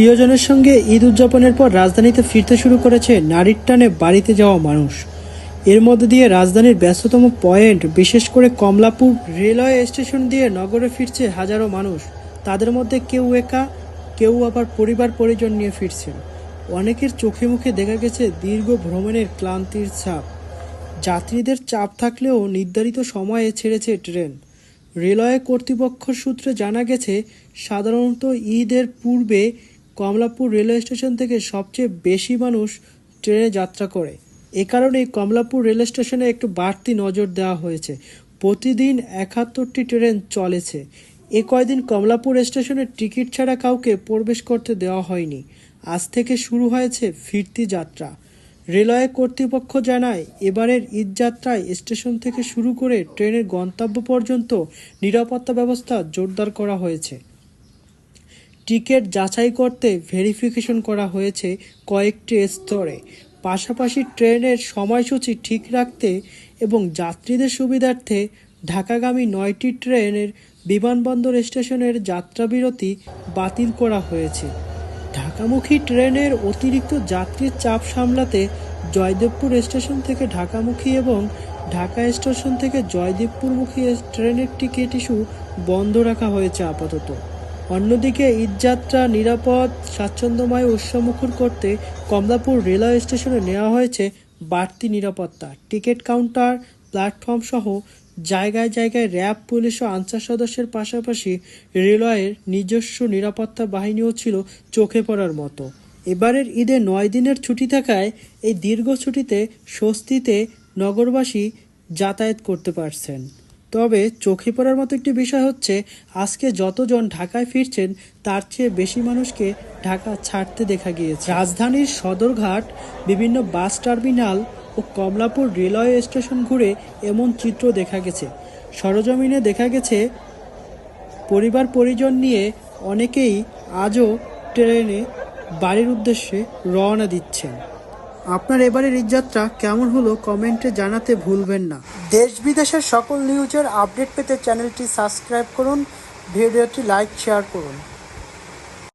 প্রিয়জনের সঙ্গে ঈদ উদযাপনের পর রাজধানীতে ফিরতে শুরু করেছে নারীর টানে বাড়িতে যাওয়া মানুষ। এর মধ্যে দিয়ে রাজধানীর ব্যস্ততম পয়েন্ট, বিশেষ করে কমলাপুর রেলওয়ে স্টেশন দিয়ে নগরে ফিরছে হাজারো মানুষ। তাদের মধ্যে কেউ একা, কেউ আবার পরিবার পরিজন নিয়ে ফিরছেন। অনেকের চোখে মুখে দেখা গেছে দীর্ঘ ভ্রমণের ক্লান্তির ছাপ। যাত্রীদের চাপ থাকলেও নির্ধারিত সময়ে ছেড়েছে ট্রেন। রেলওয়ে কর্তৃপক্ষ সূত্রে জানা গেছে, সাধারণত ঈদের পূর্বে কমলাপুর রেলওয়ে স্টেশন থেকে সবচেয়ে বেশি মানুষ ট্রেনে যাত্রা করে। এ কারণেই কমলাপুর রেল স্টেশনে একটু বাড়তি নজর দেওয়া হয়েছে। প্রতিদিন একাত্তরটি ট্রেন চলেছে। এ কয়দিন কমলাপুর স্টেশনে টিকিট ছাড়া কাউকে প্রবেশ করতে দেওয়া হয়নি। আজ থেকে শুরু হয়েছে ফিরতি যাত্রা। রেলওয়ে কর্তৃপক্ষ জানায়, এবারের ঈদযাত্রায় স্টেশন থেকে শুরু করে ট্রেনের গন্তব্য পর্যন্ত নিরাপত্তা ব্যবস্থা জোরদার করা হয়েছে। টিকিট যাচাই করতে ভেরিফিকেশন করা হয়েছে কয়েকটি স্তরে। পাশাপাশি ট্রেনের সময়সূচি ঠিক রাখতে এবং যাত্রীদের সুবিধার্থে ঢাকাগামী নয়টি ট্রেনের বিমানবন্দর স্টেশনের যাত্রাবিরতি বাতিল করা হয়েছে। ঢাকামুখী ট্রেনের অতিরিক্ত যাত্রীর চাপ সামলাতে জয়দেবপুর স্টেশন থেকে ঢাকামুখী এবং ঢাকা স্টেশন থেকে জয়দেবপুরমুখী ট্রেনের টিকিট ইস্যু বন্ধ রাখা হয়েছে আপাতত। অন্যদিকে ঈদযাত্রা নিরাপদ, স্বাচ্ছন্দ্যময় উৎসমুখর করতে কমলাপুর রেলওয়ে স্টেশনে নেওয়া হয়েছে বাড়তি নিরাপত্তা। টিকিট কাউন্টার, প্ল্যাটফর্ম সহ জায়গায় জায়গায় র্যাব, পুলিশ ও আনসার সদস্যের পাশাপাশি রেলওয়ের নিজস্ব নিরাপত্তা বাহিনীও ছিল চোখে পড়ার মতো। এবারের ঈদে নয় দিনের ছুটি থাকায় এই দীর্ঘ ছুটিতে স্বস্তিতে নগরবাসী যাতায়াত করতে পারছেন। তবে চোখে পড়ার মতো একটি বিষয় হচ্ছে, আজকে যতজন ঢাকায় ফিরছেন, তার চেয়ে বেশি মানুষকে ঢাকা ছাড়তে দেখা গিয়েছে। রাজধানীর সদরঘাট, বিভিন্ন বাস টার্মিনাল ও কমলাপুর রেলওয়ে স্টেশন ঘুরে এমন চিত্র দেখা গেছে। সরজমিনে দেখা গেছে, পরিবার পরিজন নিয়ে অনেকেই আজও ট্রেনে বাড়ির উদ্দেশ্যে রওনা দিচ্ছেন। আপনার এবারের ঈদযাত্রা কেমন হলো কমেন্টে জানাতে ভুলবেন না। দেশ বিদেশের সকল নিউজের আপডেট পেতে চ্যানেলটি সাবস্ক্রাইব করুন ভিডিওটি লাইক শেয়ার করুন।